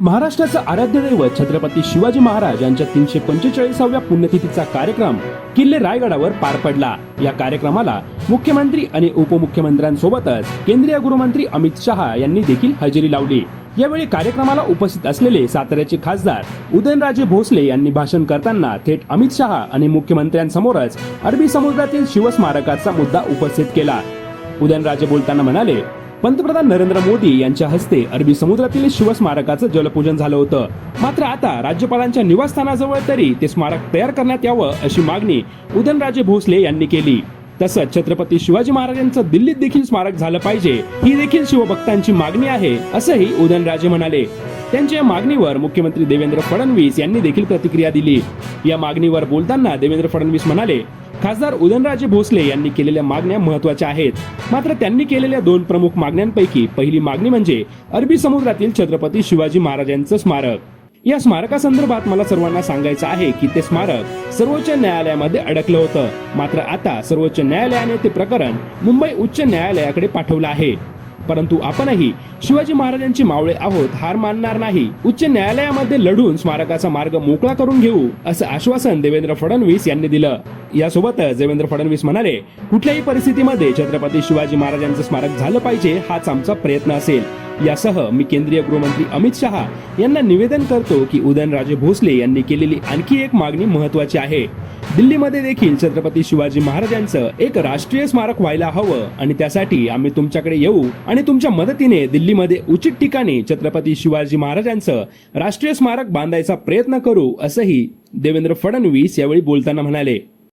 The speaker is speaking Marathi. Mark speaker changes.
Speaker 1: महाराष्ट्राचं आराध्य दैवत छत्रपती शिवाजी महाराज यांच्या तीनशे पंचेचाळीसाव्या पुण्यतिथीचा कार्यक्रम किल्ले रायगडावर पार पडला. या कार्यक्रमाला मुख्यमंत्री आणि उपमुख्यमंत्र्यांसोबतच केंद्रीय गृहमंत्री अमित शहा यांनी देखील हजेरी लावली. यावेळी कार्यक्रमाला उपस्थित असलेले साताऱ्याचे खासदार उदयनराजे भोसले यांनी भाषण करताना थेट अमित शहा आणि मुख्यमंत्र्यांसमोरच अरबी समुद्रातील शिवस्मारकाचा मुद्दा उपस्थित केला. उदयनराजे बोलताना म्हणाले पंतप्रधान नरेंद्र मोदी यांच्या हस्ते अरबी समुद्रातील शिवस्मारकाचं जलपूजन झालं होतं. मात्र आता राज्यपालांच्या निवासस्थानाजवळ तरी ते स्मारक तयार करण्यात यावं अशी मागणी उदयनराजे भोसले यांनी केली. तसंच छत्रपती शिवाजी महाराजांचं दिल्लीत देखील स्मारक झालं पाहिजे ही देखील शिवभक्तांची मागणी आहे असंही उदयनराजे म्हणाले. त्यांच्या मागणीवर मुख्यमंत्री देवेंद्र फडणवीस यांनी देखील प्रतिक्रिया दिली. या मागणीवर बोलताना देवेंद्र फडणवीस म्हणाले खासदार उदयनराजे भोसले यांनी केलेल्या मागण्या महत्त्वाच्या आहेत. मात्र त्यांनी केलेल्या दोन प्रमुख मागण्यांपैकी पहिली मागणी म्हणजे अरबी समुद्रातील छत्रपती शिवाजी महाराजांचं स्मारक. या स्मारकासंदर्भात मला सर्वांना सांगायचं आहे की ते स्मारक सर्वोच्च न्यायालयामध्ये अडकलं होतं. मात्र आता सर्वोच्च न्यायालयाने ते प्रकरण मुंबई उच्च न्यायालयाकडे पाठवलं आहे. परंतु आपणही शिवाजी महाराजांची मावळे आहोत हार मानणार नाही. उच्च न्यायालयामध्ये लढून स्मारकाचा मार्ग मोकळा करून घेऊ असं आश्वासन देवेंद्र फडणवीस यांनी दिलं. यासोबतच देवेंद्र फडणवीस म्हणाले कुठल्याही परिस्थितीमध्ये छत्रपती शिवाजी महाराजांचं स्मारक झालं पाहिजे हाच आमचा प्रयत्न असेल. यासह मी केंद्रीय गृहमंत्री अमित शहा यांना निवेदन करतो की उदयनराजे भोसले यांनी केलेली आणखी एक मागणी महत्वाची आहे. दिल्लीमध्ये देखील छत्रपती शिवाजी महाराजांचं एक राष्ट्रीय स्मारक व्हायला हवं आणि त्यासाठी आम्ही तुमच्याकडे येऊ आणि तुमच्या मदतीने दिल्लीमध्ये उचित ठिकाणी छत्रपती शिवाजी महाराजांचं राष्ट्रीय स्मारक बांधायचा प्रयत्न करू असंही देवेंद्र फडणवीस यावेळी बोलताना म्हणाले.